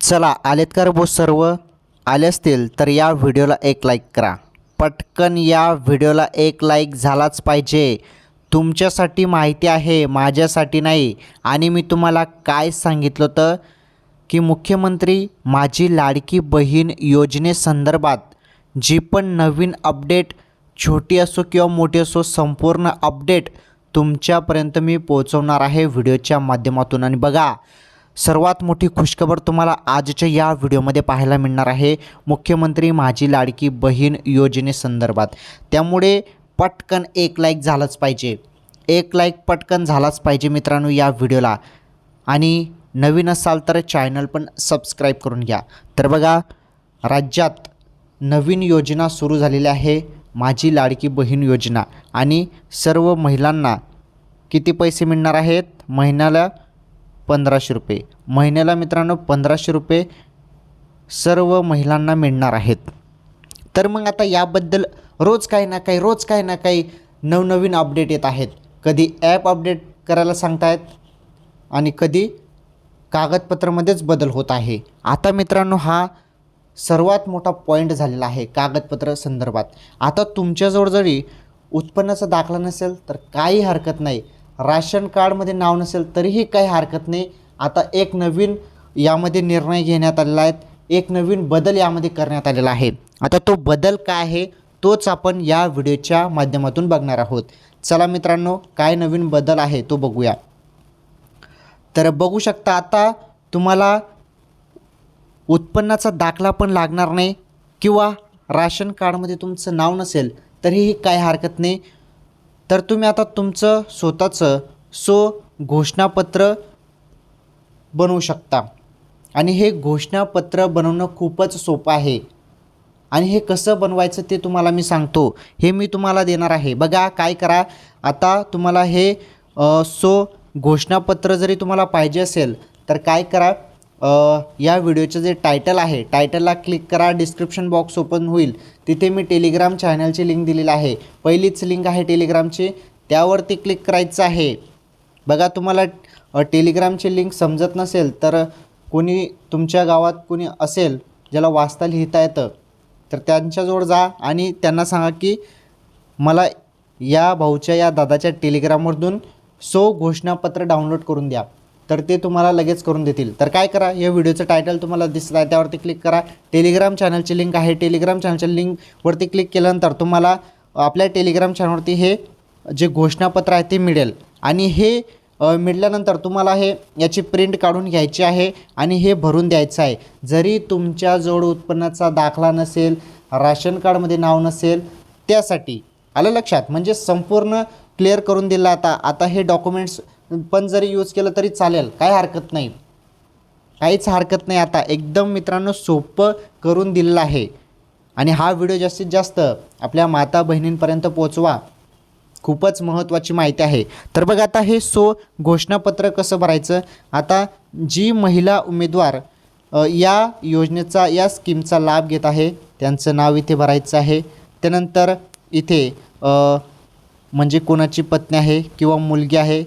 चला आलेत का रे बोस सर्व? आले असतील तर या व्हिडिओला एक लाईक करा. पटकन या व्हिडिओला एक लाईक झालाच पाहिजे. तुमच्यासाठी माहिती आहे माझ्यासाठी नाही. आणि मी तुम्हाला काय सांगितलं होतं? की मुख्यमंत्री माझी लाडकी बहीण योजनेसंदर्भात जी पण नवीन अपडेट छोटी असो किंवा मोठी असो संपूर्ण अपडेट तुमच्यापर्यंत मी पोहोचवणार आहे व्हिडिओच्या माध्यमातून. आणि बघा सर्वात मोठी खुशखबर तुम्हाला आजच्या या व्हिडिओमध्ये पाहायला मिळणार आहे मुख्यमंत्री माझी लाडकी बहीण योजनेसंदर्भात त्यामुळे पटकन एक लाईक झालंच पाहिजे. एक लाईक पटकन झालाच पाहिजे मित्रांनो या व्हिडिओला. आणि नवीन असाल तर चॅनल पण सबस्क्राईब करून घ्या. तर बघा राज्यात नवीन योजना सुरू झालेली आहे माझी लाडकी बहीण योजना. आणि सर्व महिलांना किती पैसे मिळणार आहेत? महिन्याला पंधराशे रुपये. महिन्याला मित्रांनो पंधराशे रुपये सर्व महिलांना मिळणार आहेत. तर मग आता याबद्दल रोज काही ना काही रोज काही ना काही नवनवीन अपडेट येत आहेत. कधी ॲप अपडेट करायला सांगतायत आणि कधी कागदपत्रामध्येच बदल होत आहे. आता मित्रांनो हा सर्वात मोठा पॉईंट झालेला आहे कागदपत्र संदर्भात. आता तुमच्याजवळ जरी उत्पन्नाचा दाखला नसेल तर काही हरकत नाही. राशन कार्डमध्ये नाव नसेल तरीही काही हरकत नाही. आता एक नवीन यामध्ये निर्णय घेण्यात आलेला आहे. एक नवीन बदल यामध्ये करण्यात आलेला आहे. आता तो बदल काय आहे तोच आपण या व्हिडिओच्या माध्यमातून बघणार आहोत. चला मित्रांनो काय नवीन बदल आहे तो बघूया. तर बघू शकता आता तुम्हाला उत्पन्नाचा दाखला पण लागणार नाही किंवा राशन कार्डमध्ये तुमचं नाव नसेल तरीही काय हरकत नाही. तर तुम्ही आता तुमचं स्वतःचं सो घोषणापत्र बनवू शकता. आणि हे घोषणापत्र बनवणं खूपच सोपं आहे. आणि हे कसं बनवायचं ते तुम्हाला मी सांगतो. हे मी तुम्हाला देणार आहे. बघा काय करा. आता तुम्हाला हे सो घोषणापत्र जरी तुम्हाला पाहिजे असेल तर काय करा. या व्हिडिओचं जे टायटल आहे टायटलला क्लिक करा डिस्क्रिप्शन बॉक्स ओपन होईल. तिथे मी टेलिग्राम चॅनलची लिंक दिलेली आहे. पहिलीच लिंक आहे टेलिग्रामची त्यावरती क्लिक करायचं आहे. बघा तुम्हाला टेलिग्रामची लिंक समजत नसेल तर कोणी तुमच्या गावात कोणी असेल ज्याला वाचता लिहिता येतं तर त्यांच्याजवळ जा आणि त्यांना सांगा की मला या भाऊच्या या दादाच्या टेलिग्राममधून सो घोषणापत्र डाउनलोड करून द्या. तर ते तुम्हाला लगेच करून देतील. तर काय करा या व्हिडिओचं टायटल तुम्हाला दिसत आहे त्यावरती क्लिक करा. टेलिग्राम चॅनलची लिंक आहे. टेलिग्राम चॅनलच्या लिंकवरती क्लिक केल्यानंतर तुम्हाला आपल्या टेलिग्राम चॅनलवरती हे जे घोषणापत्र आहे ते मिळेल. आणि हे मिळाल्यानंतर तुम्हाला हे याची प्रिंट काढून घ्यायची आहे आणि हे भरून द्यायचं आहे. जरी तुमच्याजवळ उत्पन्नाचा दाखला नसेल राशन कार्डमध्ये नाव नसेल त्यासाठी आलं लक्षात. म्हणजे संपूर्ण क्लिअर करून दिलं आता. आता हे डॉक्युमेंट्स पण जरी यूज केलं तरी चालेल. काही हरकत नाही. काहीच हरकत नाही आता. एकदम मित्रांनो सोपं करून दिलेलं आहे. आणि हा व्हिडिओ जास्तीत जास्त आपल्या माता बहिणींपर्यंत पोचवा खूपच महत्त्वाची माहिती आहे. तर बघा आता हे सो घोषणापत्र कसं भरायचं? आता जी महिला उमेदवार या योजनेचा या स्कीमचा लाभ घेत आहे त्यांचं नाव इथे भरायचं आहे. त्यानंतर इथे म्हणजे कोणाची पत्नी आहे किंवा मुलगी आहे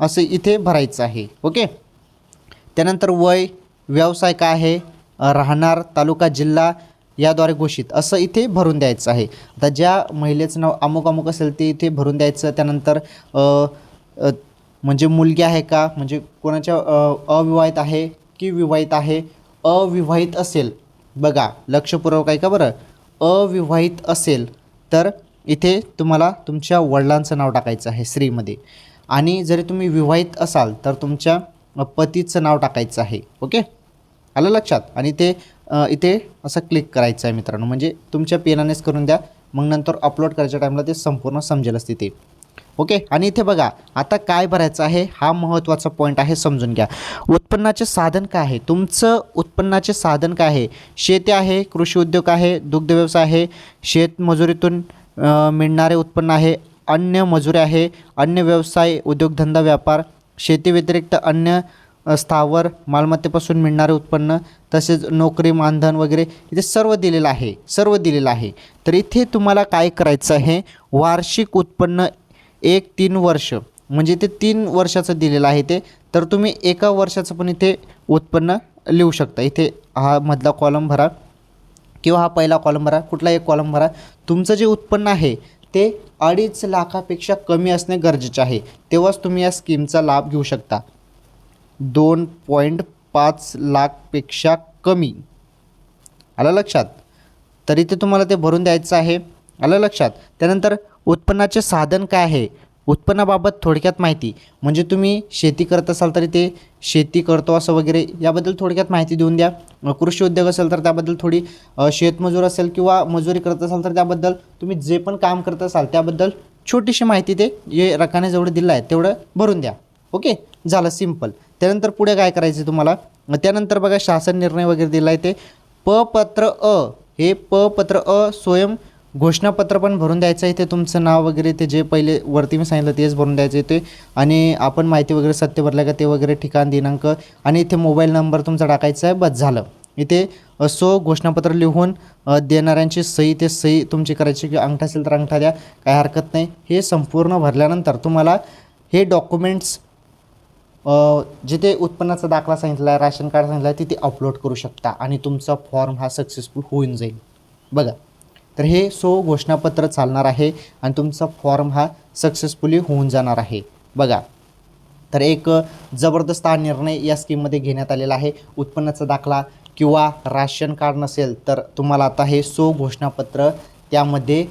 असं इथे भरायचं आहे. ओके? त्यानंतर वय व्यवसाय काय आहे? राहणार तालुका जिल्हा याद्वारे घोषित. असं इथे भरून द्यायचं आहे. आता ज्या महिलेचं नाव अमुक अमुक असेल ते इथे भरून द्यायचं. त्यानंतर म्हणजे मुलगी आहे का? म्हणजे कोणाच्या अविवाहित आहे की विवाहित आहे? अविवाहित असेल. बघा लक्षपूर्वक आहे का बरं. अविवाहित असेल तर इथे तुम्हाला तुमच्या वडिलांचं नाव टाकायचं आहे श्रीमध्ये. आणि जरी तुम्ही विवाहित असाल तर तुमच्या पतीचं नाव टाकायचं आहे ओके? आलं लक्षात? आणि ते इथे असं क्लिक करायचं आहे मित्रांनो. म्हणजे तुमच्या पेनानेच करून द्या. मग नंतर अपलोड करायच्या टाईमला ते संपूर्ण समजेलच तिथे. ओके? आणि इथे बघा आता काय भरायचं आहे? हा महत्त्वाचा पॉईंट आहे समजून घ्या. उत्पन्नाचे साधन काय आहे? तुमचं उत्पन्नाचे साधन काय आहे? शेती आहे कृषी उद्योग आहे दुग्ध व्यवसाय आहे शेतमजुरीतून मिळणारे उत्पन्न आहे अन्य मजुरी आहे अन्य व्यवसाय उद्योगधंदा व्यापार शेती व्यतिरिक्त अन्य स्थावर मालमत्तेपासून मिळणारे उत्पन्न तसेच नोकरी मानधन वगैरे इथे सर्व दिलेलं आहे सर्व दिलेलं आहे. तर इथे तुम्हाला काय करायचं आहे? वार्षिक उत्पन्न एक तीन वर्ष म्हणजे ते तीन वर्षाचं दिलेलं आहे ते. तर तुम्ही एका वर्षाचं पण इथे उत्पन्न लिहू शकता. इथे हा मधला कॉलम भरा किंवा हा पहिला कॉलम भरा कुठला एक कॉलम भरा. तुमचं जे उत्पन्न आहे ते अडीच लाखापेक्षा कमी असणे गरजेचे आहे. तेव्हाच तुम्ही या स्कीमचा लाभ घेऊ शकता. दोन पॉईंट पाच लाखपेक्षा कमी. आलं लक्षात? तरी ते तुम्हाला ते भरून द्यायचं आहे. आलं लक्षात? त्यानंतर उत्पन्नाचे साधन काय आहे? उत्पन्नाबाबत थोडक्यात माहिती. म्हणजे तुम्ही शेती करत असाल तरी ते शेती करतो असं वगैरे याबद्दल थोडक्यात माहिती देऊन द्या. कृषी उद्योग असेल तर त्याबद्दल थोडी शेतमजूर असेल किंवा मजुरी करत असाल तर त्याबद्दल तुम्ही जे पण काम करत असाल त्याबद्दल छोटीशी माहिती ते जे रकाने जेवढं दिलं आहे तेवढं भरून द्या. ओके? झालं सिंपल त्यानंतर पुढे काय करायचं तुम्हाला? त्यानंतर बघा शासन निर्णय वगैरे दिला आहे ते. प पत्र अ. हे प पत्र अ स्वयं घोषणापत्र पण भरून द्यायचं आहे. ते तुमचं नाव वगैरे ते जे पहिले वरती मी सांगितलं तेच भरून द्यायचं आहे ते. आणि आपण माहिती वगैरे सत्य भरलं का ते वगैरे ठिकाण दिनांक आणि इथे मोबाईल नंबर तुमचा टाकायचा आहे बस झालं. इथे अ, सो घोषणापत्र लिहून देणाऱ्यांची सही ते सही तुमची करायची की अंगठा असेल तर अंगठा द्या काय हरकत नाही. हे संपूर्ण भरल्यानंतर तुम्हाला हे डॉक्युमेंट्स जिथे उत्पन्नाचा दाखला सांगितला आहे राशन कार्ड सांगितलं आहे तिथे अपलोड करू शकता आणि तुमचा फॉर्म हा सक्सेसफुल होऊन जाईल. बघा. तर हे सो घोषणापत्र चालणार आहे आणि तुमचा फॉर्म हा सक्सेसफुली होऊन जाणार आहे. बघा तर एक जबरदस्त हा निर्णय या स्कीममध्ये घेण्यात आलेला आहे. उत्पन्नाचा दाखला किंवा राशन कार्ड नसेल तर तुम्हाला आता हे सो घोषणापत्र त्यामध्ये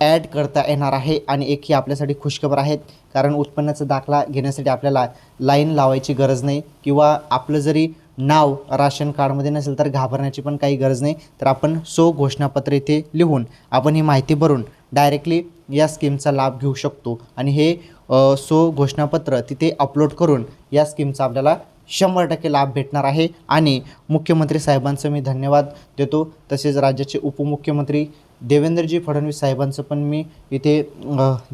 ॲड करता येणार आहे आणि एक ही आपल्यासाठी खुशखबर आहेत. कारण उत्पन्नाचा दाखला घेण्यासाठी आपल्याला लाईन लावायची गरज नाही किंवा आपलं जरी नाव राशन कार्डमध्ये नसेल तर घाबरण्याची पण काही गरज नाही. तर आपण सो घोषणापत्र इथे लिहून आपण ही माहिती भरून डायरेक्टली या स्कीमचा लाभ घेऊ शकतो. आणि हे सो घोषणापत्र तिथे अपलोड करून या स्कीमचा आपल्याला शंभर टक्के लाभ भेटणार आहे. आणि मुख्यमंत्री साहेबांचं मी धन्यवाद देतो. तसेच राज्याचे उपमुख्यमंत्री देवेंद्रजी फडणवीस साहेबांचं पण मी इथे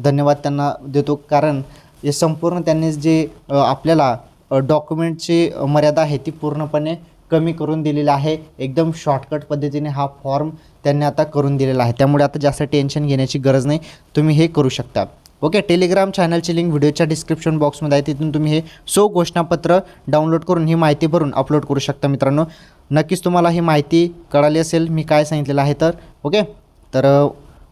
धन्यवाद त्यांना देतो. कारण हे संपूर्ण त्यांनी जे आपल्याला डॉक्युमेंटची मर्यादा आहे ती पूर्णपणे कमी करून दिलेली आहे. एकदम शॉर्टकट पद्धतीने हा फॉर्म त्यांनी आता करून दिलेला आहे. त्यामुळे आता जास्त टेन्शन घेण्याची गरज नाही. तुम्ही हे करू शकता. ओके टेलिग्राम चॅनलची लिंक व्हिडिओच्या डिस्क्रिप्शन बॉक्समध्ये आहे. तिथून तुम्ही हे सो घोषणापत्र डाउनलोड करून ही माहिती भरून अपलोड करू शकता मित्रांनो. नक्कीच तुम्हाला ही माहिती कळाली असेल मी काय सांगितलेलं आहे तर. ओके तर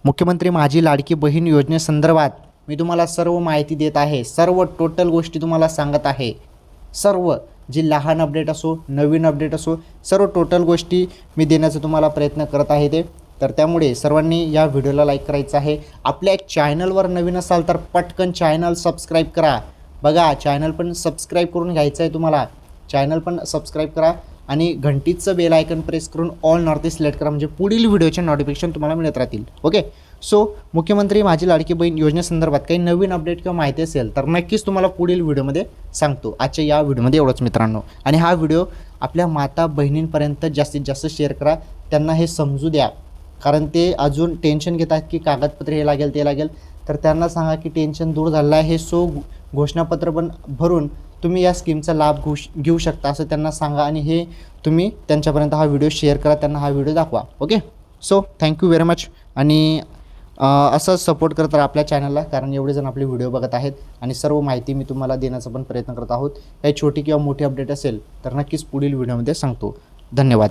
मुख्यमंत्री माझी लाडकी बहीण योजनेसंदर्भात मी तुम्हाला सर्व माहिती देत आहे. सर्व टोटल गोष्टी तुम्हाला सांगत आहे. सर्व जी लहान अपडेट असो नवीन अपडेट असो सर्व टोटल गोष्टी मी देण्याचा तुम्हाला प्रयत्न करत आहे ते. तर त्यामुळे सर्वांनी या व्हिडिओला लाईक करायचं आहे. आपल्या चॅनलवर नवीन असाल तर पटकन चॅनल सबस्क्राईब करा. बघा चॅनल पण सबस्क्राईब करून घ्यायचं आहे तुम्हाला. चॅनल पण सबस्क्राईब करा आणि घंटीचं बेल आयकन प्रेस करून ऑल नॉर्थ सिलेक्ट करा. म्हणजे पुढील व्हिडिओचे नोटिफिकेशन तुम्हाला मिळत राहतील. ओके सो मुख्यमंत्री माझी लाडकी बहीण योजनेसंदर्भात काही नवीन अपडेट किंवा माहिती असेल तर नक्कीच तुम्हाला पुढील व्हिडिओमध्ये सांगतो. आजच्या या व्हिडिओमध्ये एवढंच मित्रांनो. आणि हा व्हिडिओ आपल्या माता बहिणींपर्यंत जास्तीत जास्त शेअर करा. त्यांना हे समजू द्या. कारण ते अजून टेन्शन घेतात की कागदपत्र हे लागेल ते लागेल. तर त्यांना सांगा की टेन्शन दूर झालं आहे. हे सो घोषणापत्र पण भरून तुम्ही या स्कीमचा लाभ घेऊ श- घेऊ शकता असं त्यांना सांगा आणि हे तुम्ही त्यांच्यापर्यंत हा व्हिडिओ शेअर करा. त्यांना हा व्हिडिओ दाखवा. Okay so thank you very much आणि असंच सपोर्ट करत राहा आपल्या चॅनलला कारण एवढे जण आपले व्हिडिओ बघत आहेत आणि सर्व माहिती मी तुम्हाला देण्याचा पण प्रयत्न करत आहोत. काही छोटी किंवा मोठी अपडेट असेल तर नक्कीच पुढील व्हिडिओमध्ये सांगतो. धन्यवाद.